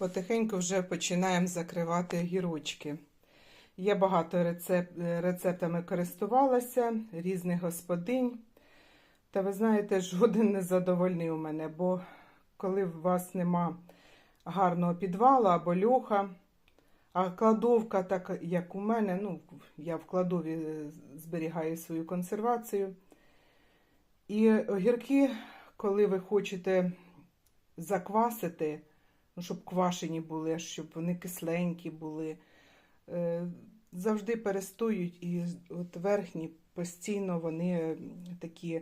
Потихеньку вже починаємо закривати гірочки. Я багато рецеп... рецептами користувалася, різних господинь. Та ви знаєте, жоден не задовольнив мене, бо коли у вас нема гарного підвалу або льоха, а кладовка, так як у мене, ну, я в кладові зберігаю свою консервацію. І огірки, коли ви хочете заквасити, ну, щоб квашені були, щоб вони кисленькі були, е, завжди перестоють, і от верхні постійно вони е, такі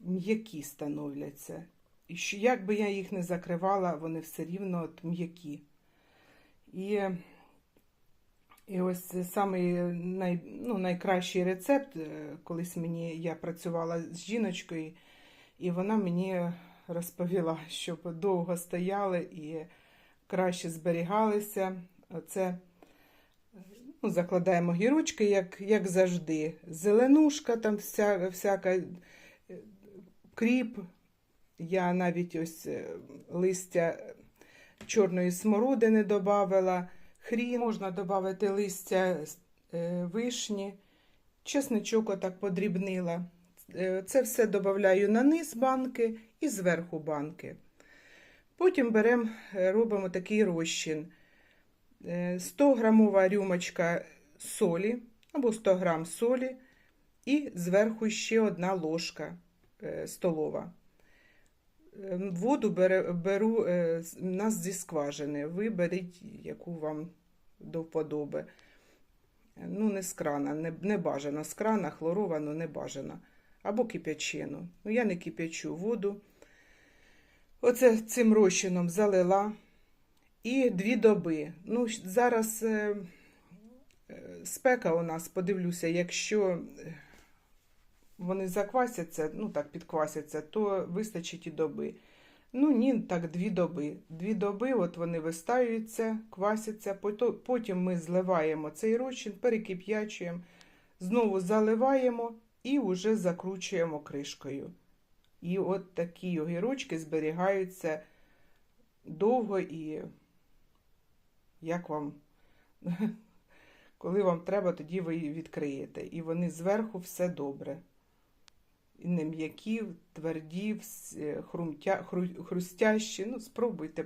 м'які становляться. І що, як би я їх не закривала, вони все рівно от м'які. І, і ось це самий най, ну, найкращий рецепт, е, колись мені я працювала з жіночкою, і вона мені розповіла, щоб довго стояли і краще зберігалися. Оце ну, закладаємо гірочки, як, як завжди. Зеленушка, там вся, всяка е, кріп. Я навіть ось е, листя чорної смородини додавала, хрін, можна додати листя е, вишні, чесничок отак подрібнила. Це все додаю на низ банки і зверху банки. Потім беремо, е, робимо такий розчин. Е, 100 грамова рюмочка солі або 100 грам солі, і зверху ще одна ложка е, столова. Е, Воду беру е, з- у нас зі скважини. Ви беріть, яку вам до вподоби. Е, Ну, не з крана, не, не бажано. З крана хлоровану не бажано. Або кип'ячину. Ну, я не кип'ячу воду. Оце цим розчином залила. І дві доби. Ну, зараз е, е, спека у нас, подивлюся, якщо е, вони заквасяться, ну так підквасяться, то вистачить і доби. Ну ні, так дві доби. Дві доби от вони вистаюються, квасяться, потім ми зливаємо цей розчин, перекип'ячуємо, знову заливаємо і вже закручуємо кришкою. І от такі огірочки зберігаються довго і як вам, коли вам треба, тоді ви відкриєте. І вони зверху все добре. І не м'які, тверді, хрумтя, хру- хрустящі. Ну, спробуйте,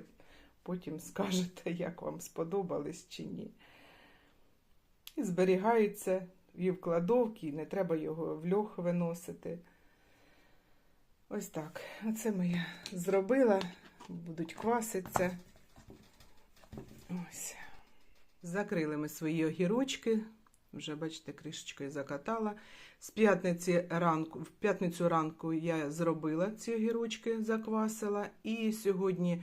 потім скажете, як вам сподобались чи ні. І зберігається і в кладовці, і не треба його в льох виносити. Ось так. Оце моя зробила. Будуть кваситися. Ось. Закрили ми свої огірочки. Вже, бачите, кришечкою закатала. З п'ятниці ранку, в п'ятницю ранку я зробила ці огірочки, заквасила. І сьогодні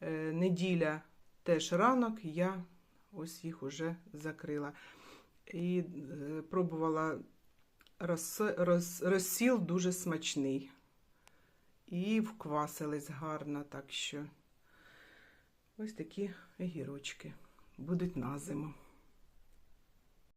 е, неділя теж ранок, я ось їх уже закрила. І е, пробувала роз, роз, розсіл дуже смачний. І вквасились гарно, так що ось такі огірочки будуть на зиму.